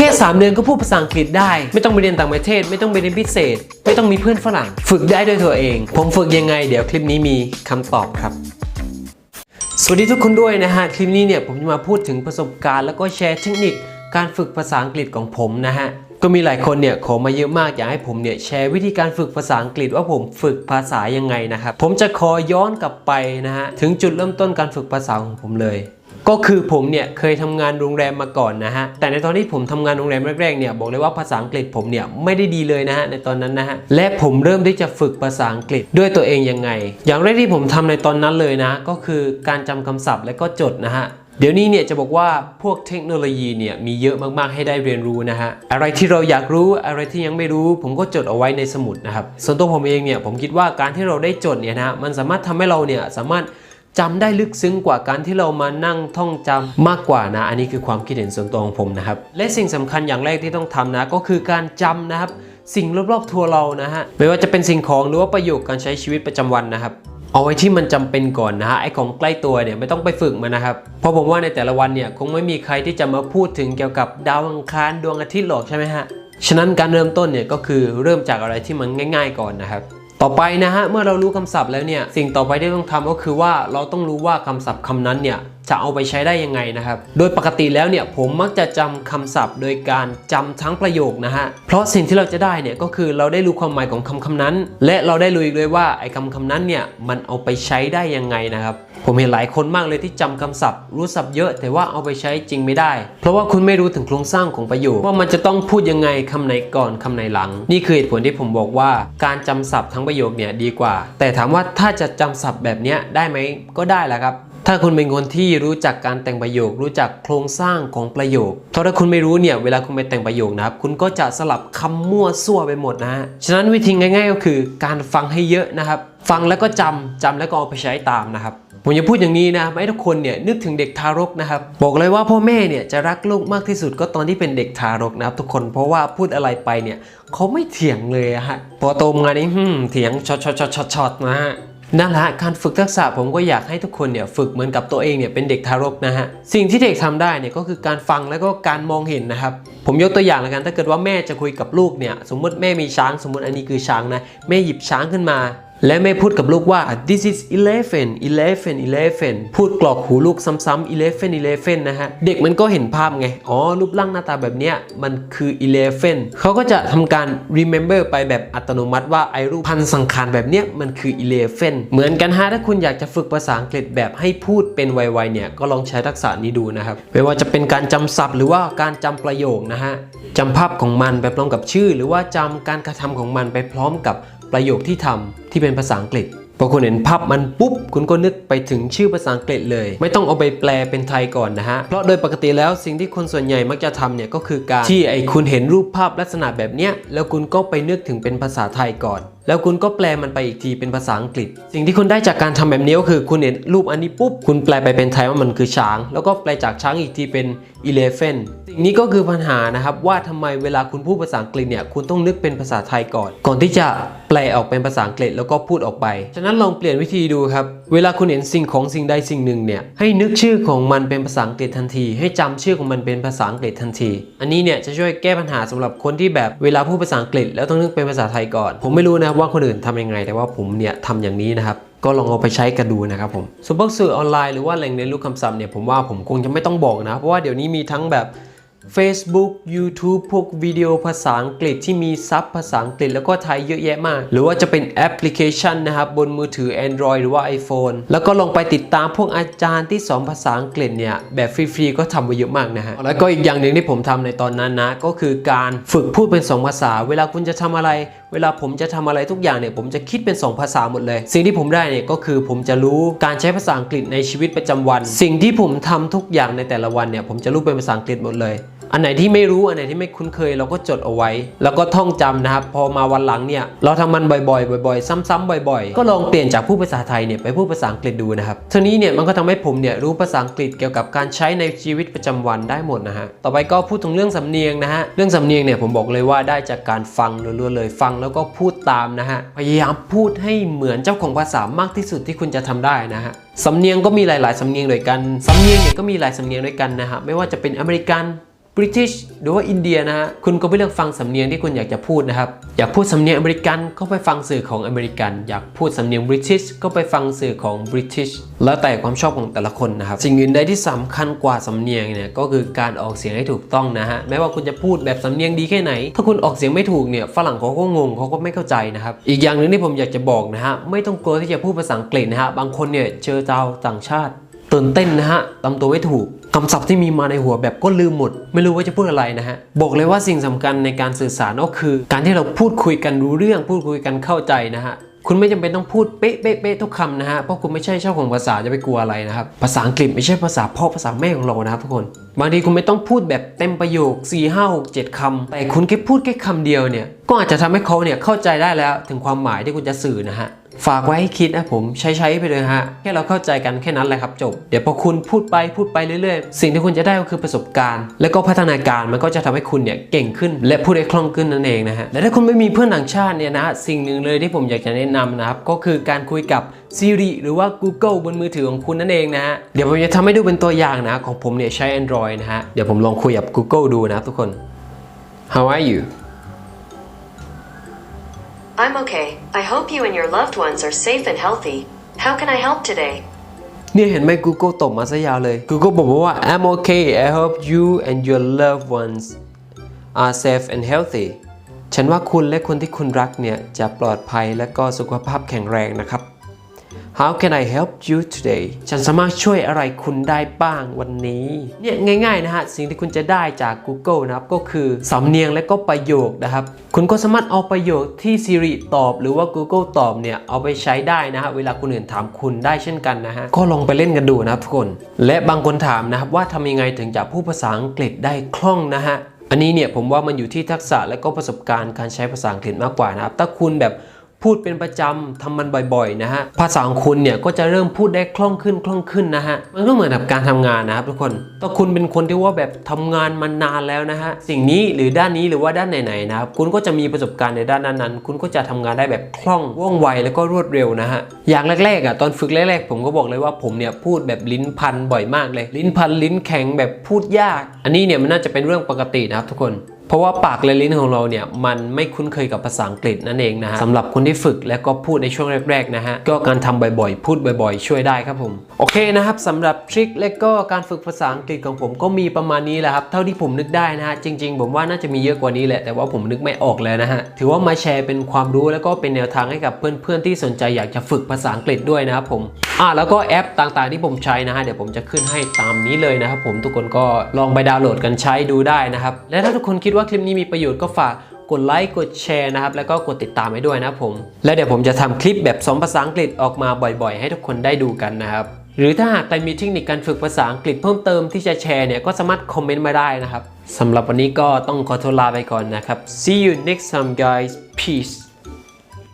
แค่ 3 เดือนก็พูดภาษาอังกฤษได้ ไม่ต้องไปเรียนต่างประเทศ ไม่ต้องไปเรียนพิเศษ ไม่ต้องมีเพื่อนฝรั่ง ฝึกได้ด้วยตัวเอง ผมฝึกยังไง เดี๋ยวคลิปนี้มีคำตอบครับสวัสดีทุกคนด้วยนะฮะ คลิปนี้เนี่ยผมจะมาพูดถึงประสบการณ์แล้วก็แชร์เทคนิคการฝึกภาษาอังกฤษของผมนะฮะ ก็มีหลายคนเนี่ยขอมาเยอะมากอยากให้ผมเนี่ยแชร์วิธีการฝึกภาษาอังกฤษว่าผมฝึกภาษายังไงนะครับ ผมจะขอย้อนกลับไปนะฮะ ถึงจุดเริ่มต้นการฝึกภาษาของผมเลย ก็คือผมเนี่ยเคยทำงานโรงแรมมาก่อนนะฮะ แต่ในตอนที่ผมทำงานโรงแรมแรกๆเนี่ยบอกเลยว่าภาษาอังกฤษผมเนี่ยไม่ได้ดีเลยนะฮะในตอนนั้นนะฮะ และผมเริ่มที่จะฝึกภาษาอังกฤษด้วยตัวเองยังไง อย่างแรกที่ผมทำในตอนนั้นเลยนะ ก็คือการจำคำศัพท์และก็จดนะฮะเดี๋ยวนี้เนี่ยจะบอกว่าพวกเทคโนโลยีเนี่ยมีเยอะมากๆให้ได้เรียนรู้นะฮะอะไรที่เราอยากรู้อะไรที่ยังไม่รู้ ผมก็จดเอาไว้ในสมุดนะครับส่วนตัวผมเองเนี่ยผมคิดว่าการที่เราได้จดเนี่ยนะฮะมันสามารถทำให้เราเนี่ยสามารถ จำได้ลึกซึ้งกว่าการที่เรามานั่งท่องจำมากกว่านะ อันนี้คือความคิดเห็นส่วนตัวของผมนะครับ และสิ่งสำคัญอย่างแรกที่ต้องทำนะ ก็คือการจำนะครับ สิ่งรอบๆตัวเรานะฮะไม่ว่าจะเป็นสิ่งของหรือว่าประโยคการใช้ชีวิตประจำวันนะครับเอาไว้ที่มันจำเป็นก่อนนะฮะไอของใกล้ตัวเนี่ยไม่ต้องไปฝึกมันนะครับ เพราะผมว่าในแต่ละวันเนี่ยคงไม่มีใครที่จะมาพูดถึงเกี่ยวกับดาวอังคารดวงอาทิตย์หรอกใช่ไหมฮะฉะนั้นการเริ่มต้นเนี่ยก็คือเริ่มจากอะไรที่มันง่าย ๆ ก่อนนะครับ ต่อไปนะฮะเมื่อเรารู้คำศัพท์แล้วเนี่ยสิ่งต่อไปที่ต้องทำก็คือว่าเราต้องรู้ว่าคำศัพท์คำนั้นเนี่ย จะเอาไปใช้ได้ยังไงนะครับ โดยปกติแล้วเนี่ยผมมักจะจำคำศัพท์ โดยการจำทั้งประโยคนะฮะ เพราะสิ่งที่เราจะได้เนี่ยก็คือเราได้รู้ความหมายของคำคำนั้น และเราได้รู้อีกด้วยว่าไอ้คำคำนั้นเนี่ยมันเอาไปใช้ได้ยังไงนะครับ ผมเห็นหลายคนมากเลยที่จำคำศัพท์ รู้ศัพท์เยอะแต่ว่าเอาไปใช้จริงไม่ได้ เพราะว่าคุณไม่รู้ถึงโครงสร้างของประโยค ว่ามันจะต้องพูดยังไงคำไหนก่อนคำไหนหลัง นี่คือเหตุผลที่ผมบอกว่าการจำศัพท์ทั้งประโยคเนี่ยดีกว่า แต่ถามว่าถ้าจะจำศัพท์แบบนี้ได้ไหมก็ได้แหละครับ ถ้าคุณเป็นคนที่รู้จักการแต่งประโยค รู้จักโครงสร้างของประโยค เพราะถ้าคุณไม่รู้เนี่ยเวลาคุณไปแต่งประโยคนะครับ คุณก็จะสลับคำมั่วซั่วไปหมดนะฮะฉะนั้นวิธีง่าย ๆ ก็คือการฟังให้เยอะนะครับ ฟังแล้วก็จำจำแล้วก็เอาไปใช้ตามนะครับผมจะพูดอย่างนี้นะให้ทุกคนเนี่ยนึกถึงเด็กทารกนะครับ บอกเลยว่าพ่อแม่เนี่ยจะรักลูกมากที่สุดก็ตอนที่เป็นเด็กทารกนะครับ ทุกคนเพราะว่าพูดอะไรไปเนี่ยเขาไม่เถียงเลยฮะพอโตมานี่เถียงช็อตช็อตช็อตช็อตนะฮะ นั่นแหละการฝึกทักษะผมก็อยากให้ทุกคนเนี่ยฝึกเหมือนกับตัวเองเนี่ยเป็นเด็กทารกนะฮะสิ่งที่เด็กทำได้เนี่ยก็คือการฟังแล้วก็การมองเห็นนะครับผมยกตัวอย่างแล้วกันถ้าเกิดว่าแม่จะคุยกับลูกเนี่ยสมมติแม่มีช้างสมมติอันนี้คือช้างนะแม่หยิบช้างขึ้นมา และแม่พูดกับลูกว่า this is 11 11 11พูดกรอกหูลูกซ้ำๆ11 11นะฮะ เด็กมันก็เห็นภาพไง อ๋อ รูปร่างหน้าตาแบบเนี้ย มันคือ11เขาก็จะทำการ remember ไปแบบอัตโนมัติว่าไอรูปพันสังขารแบบเนี้ย มันคือ11เหมือนกันฮะ ถ้าคุณอยากจะฝึกภาษาอังกฤษแบบให้พูดเป็นไวๆเนี่ย ก็ลองใช้ทักษะนี้ดูนะครับ ไม่ว่าจะเป็นการจำศัพท์หรือว่าการจำประโยคนะฮะจำภาพของมันไปพร้อมกับชื่อ หรือว่าจำการกระทำของมันไปพร้อมกับ ประโยคที่ทำที่เป็นภาษาอังกฤษพอคุณเห็นภาพมันปุ๊บ คุณก็นึกไปถึงชื่อภาษาอังกฤษเลย ไม่ต้องเอาไปแปลเป็นไทยก่อนนะฮะ เพราะโดยปกติแล้วสิ่งที่คนส่วนใหญ่มักจะทำเนี่ยก็คือการที่ไอ้คุณเห็นรูปภาพลักษณะแบบเนี้ยแล้วคุณก็ไปนึกถึงเป็นภาษาไทยก่อน แล้วคุณก็แปลมันไปอีกทีเป็นภาษาอังกฤษ สิ่งที่คุณได้จากการทำแบบนี้ก็คือคุณเห็นรูปอันนี้ปุ๊บ คุณแปลไปเป็นไทยว่ามันคือช้าง แล้วก็แปลจากช้างอีกทีเป็น elephant สิ่งนี้ก็คือปัญหานะครับ ว่าทำไมเวลาคุณพูดภาษาอังกฤษเนี่ยคุณต้องนึกเป็นภาษาไทยก่อน ก่อนที่จะแปลออกเป็นภาษาอังกฤษแล้วก็พูดออกไป ฉะนั้นลองเปลี่ยนวิธีดูครับ เวลาคุณเห็นสิ่งของสิ่งใดสิ่งหนึ่งเนี่ยให้นึกชื่อของมันเป็นภาษาอังกฤษทันที ให้จำชื่อของมันเป็นภาษาอังกฤษทันที อันนี้เนี่ยจะช่วยแก้ปัญหาสำหรับคนที่แบบเวลาพูดภาษาอังกฤษแล้วต้องนึกเป็นภาษาไทยก่อน ผมไม่รู้นะครับว่าคนอื่นทำยังไง แต่ว่าผมเนี่ยทำอย่างนี้นะครับ ก็ลองเอาไปใช้กันดูนะครับผมส่วนพวกสื่อออนไลน์หรือว่าแหล่งเรียนรู้คำศัพท์เนี่ยผมว่าผมคงจะไม่ต้องบอกนะ เพราะว่าเดี๋ยวนี้มีทั้งแบบ Facebook YouTube พวกวิดีโอภาษาอังกฤษที่มีซับภาษาอังกฤษแล้วก็ไทยเยอะแยะมาก หรือว่าจะเป็นแอปพลิเคชันนะครับ บนมือถือ Android หรือว่า iPhone แล้วก็ลองไปติดตามพวกอาจารย์ที่สอนภาษาอังกฤษเนี่ย แบบฟรีๆ ก็ทำไว้เยอะมากนะฮะ แล้วก็อีกอย่างหนึ่งที่ผมทำในตอนนั้นนะ ก็คือการฝึกพูดเป็นสองภาษา เวลาคุณจะทำอะไรเวลาผมจะทำอะไรทุกอย่างเนี่ยผมจะคิดเป็น 2 ภาษาหมดเลย สิ่งที่ผมได้เนี่ยก็คือผมจะรู้การใช้ภาษาอังกฤษในชีวิตประจำวัน สิ่งที่ผมทำทุกอย่างในแต่ละวันเนี่ยผมจะรู้เป็นภาษาอังกฤษหมดเลย อันไหนที่ไม่รู้อันไหนที่ไม่คุ้นเคยเราก็จดเอาไว้ แล้วก็ท่องจำนะครับ พอมาวันหลังเนี่ยเราทำมันบ่อยๆ บ่อยๆ ซ้ำๆบ่อย ๆ ก็ลองเปลี่ยนจากพูดภาษาไทยเนี่ยไปพูดภาษาอังกฤษดูนะครับทีนี้เนี่ยมันก็ทำให้ผมเนี่ยรู้ภาษาอังกฤษเกี่ยวกับการใช้ในชีวิตประจำวันได้หมดนะฮะต่อไปก็พูดถึงเรื่องสำเนียงนะฮะเรื่องสำเนียงเนี่ยผมบอกเลยว่าได้จากการฟังล้วนๆเลยฟังแล้วก็พูดตามนะฮะพยายามพูดให้เหมือนเจ้าของภาษามากที่สุดที่คุณจะทำได้นะฮะสำเนียงก็มีหลาย ๆ สำเนียงด้วยกัน สำเนียงเนี่ยก็มีหลายสำเนียงด้วยกันนะฮะไม่ว่าจะเป็นอเมริกัน บ British หรือว่าอินเดียนะฮะคุณก็ไปเลือกฟังสำเนียงที่คุณอยากจะพูดนะครับ อยากพูดสำเนียงอเมริกันก็ไปฟังสื่อของอเมริกัน อยากพูดสำเนียง British ก็ไปฟังสื่อของ British แล้วแต่ความชอบของแต่ละคนนะครับ สิ่งอื่นใดที่สำคัญกว่าสำเนียงเนี่ยก็คือการออกเสียงให้ถูกต้องนะฮะแม้ว่าคุณจะพูดแบบสำเนียงดีแค่ไหน ถ้าคุณออกเสียงไม่ถูกเนี่ยฝรั่งเขาก็งงเขาก็ไม่เข้าใจนะครับอีกอย่างหนึ่งที่ผมอยากจะบอกนะฮะไม่ต้องกลัวที่จะพูดภาษาอังกฤษนะฮะบางคนเนี่ยเจอชาวต่างชาติตื่นเต้นนะฮะตำตัวไม่ถูก คำศัพท์ที่มีมาในหัวแบบก็ลืมหมด ไม่รู้ว่าจะพูดอะไรนะฮะ บอกเลยว่าสิ่งสำคัญในการสื่อสารก็คือ การที่เราพูดคุยกันรู้เรื่อง พูดคุยกันเข้าใจนะฮะคุณไม่จำเป็นต้องพูดเป๊ะเป๊ะเป๊ะทุกคำนะฮะ เพราะคุณไม่ใช่เจ้าของภาษาจะไปกลัวอะไรนะครับ ภาษาอังกฤษไม่ใช่ภาษาพ่อภาษาแม่ของเรานะครับทุกคน บางทีคุณไม่ต้องพูดแบบเต็มประโยค 4 5 6 7คำแต่คุณแค่พูดแค่คำเดียวเนี่ย ก็อาจจะทำให้เขาเนี่ยเข้าใจได้แล้วถึงความหมายที่คุณจะสื่อนะฮะ ฝากไว้ให้คิดนะผมใช้ใช้ไปเลยฮะแค่เราเข้าใจกันแค่นั้นแหละครับจบ เดี๋ยวพอคุณพูดไปพูดไปเรื่อยๆ สิ่งที่คุณจะได้ก็คือประสบการณ์ และก็พัฒนาการมันก็จะทำให้คุณเนี่ยเก่งขึ้น และพูดได้คล่องขึ้นนั่นเองนะฮะและถ้าคุณไม่มีเพื่อนต่างชาติเนี่ยนะสิ่งหนึ่งเลยที่ผมอยากจะแนะนำนะครับก็คือการคุยกับ Siri หรือว่า Google บนมือถือของคุณนั่นเองนะฮะเดี๋ยวผมจะทำให้ดูเป็นตัวอย่างนะของผมเนี่ยใช้ Android นะฮะเดี๋ยวผมลองคุยกับ Google ดูนะทุกคน How are you I'm okay. I hope you and your loved ones are safe and healthy. How can I help today? เนี่ยเห็นไหม Google ตบมาซะยาวเลย Google บอกว่า I'm okay I hope you and your loved ones are safe and healthy ฉันว่าคุณและคนที่คุณรักเนี่ยจะปลอดภัยและก็สุขภาพแข็งแรงนะครับ How can I help you today ฉันสามารถช่วยอะไรคุณได้บ้างวันนี้ เนี่ยง่ายๆนะฮะ สิ่งที่คุณจะได้จาก Google นะครับ ก็คือสำเนียงและก็ประโยคนะครับ คุณก็สามารถเอาประโยคที่ Siri ตอบ หรือว่า Google ตอบเนี่ย เอาไปใช้ได้นะฮะ เวลาคนอื่นถามคุณได้เช่นกันนะฮะ ก็ลองไปเล่นกันดูนะครับทุกคน และบางคนถามนะครับว่าทำยังไงถึงจะพูดภาษาอังกฤษได้คล่องนะฮะอันนี้เนี่ยผมว่ามันอยู่ที่ทักษะและก็ประสบการณ์การใช้ภาษาอังกฤษมากกว่านะครับ ถ้าคุณแบบ พูดเป็นประจำทำมันบ่อยๆนะฮะภาษาของคุณเนี่ยก็จะเริ่มพูดได้คล่องขึ้นคล่องขึ้นนะฮะมันก็เหมือนกับการทำงานนะครับทุกคนถ้าคุณเป็นคนที่ว่าแบบทำงานมานานแล้วนะฮะสิ่งนี้หรือด้านนี้หรือว่าด้านไหนๆนะครับคุณก็จะมีประสบการณ์ในด้านนั้นๆคุณก็จะทำงานได้แบบคล่องว่องไวแล้วก็รวดเร็วนะฮะอย่างแรกๆอะตอนฝึกแรกๆ ผมก็บอกเลยว่าผมเนี่ยพูดแบบลิ้นพันบ่อยมากเลย ลิ้นพันลิ้นแข็งแบบพูดยาก อันนี้เนี่ยมันน่าจะเป็นเรื่องปกตินะครับทุกคน เพราะว่าปากและลิ้นของเราเนี่ยมันไม่คุ้นเคยกับภาษาอังกฤษนั่นเองนะฮะสำหรับคนที่ฝึกและก็พูดในช่วงแรกๆนะฮะก็การทำบ่อยๆ พูดบ่อยๆ ช่วยได้ครับผม โอเคนะครับสำหรับทริคและก็การฝึกภาษาอังกฤษของผมก็มีประมาณนี้แหละครับเท่าที่ผมนึกได้นะฮะจริง ๆ ผมว่าน่าจะมีเยอะกว่านี้แหละแต่ว่าผมนึกไม่ออกแล้วนะฮะถือว่ามาแชร์เป็นความรู้แล้วก็เป็นแนวทางให้กับเพื่อนๆที่สนใจอยากจะฝึกภาษาอังกฤษด้วยนะครับผมอ่าแล้วก็แอปต่างๆที่ผมใช้นะฮะเดี๋ยวผมจะขึ้นให้ตามนี้เลยนะครับผมทุกคนก็ลองไปดาวน์โหลดกันใช้ดูได้นะครับและถ้าทุกคนคิดว่าคลิปนี้มีประโยชน์ก็ฝากกดไลค์กดแชร์นะครับ แล้วก็กดติดตามให้ด้วยนะผม และเดี๋ยวผมจะทำคลิปแบบสอนภาษาอังกฤษออกมาบ่อยๆ ให้ทุกคนได้ดูกันนะครับ หรือถ้าหากใครมีเทคนิคการฝึกภาษาอังกฤษเพิ่มเติมที่จะแชร์เนี่ยก็สามารถคอมเมนต์มาได้นะครับสำหรับวันนี้ก็ต้องขอตัวลาไปก่อนนะครับ see you next time guys peace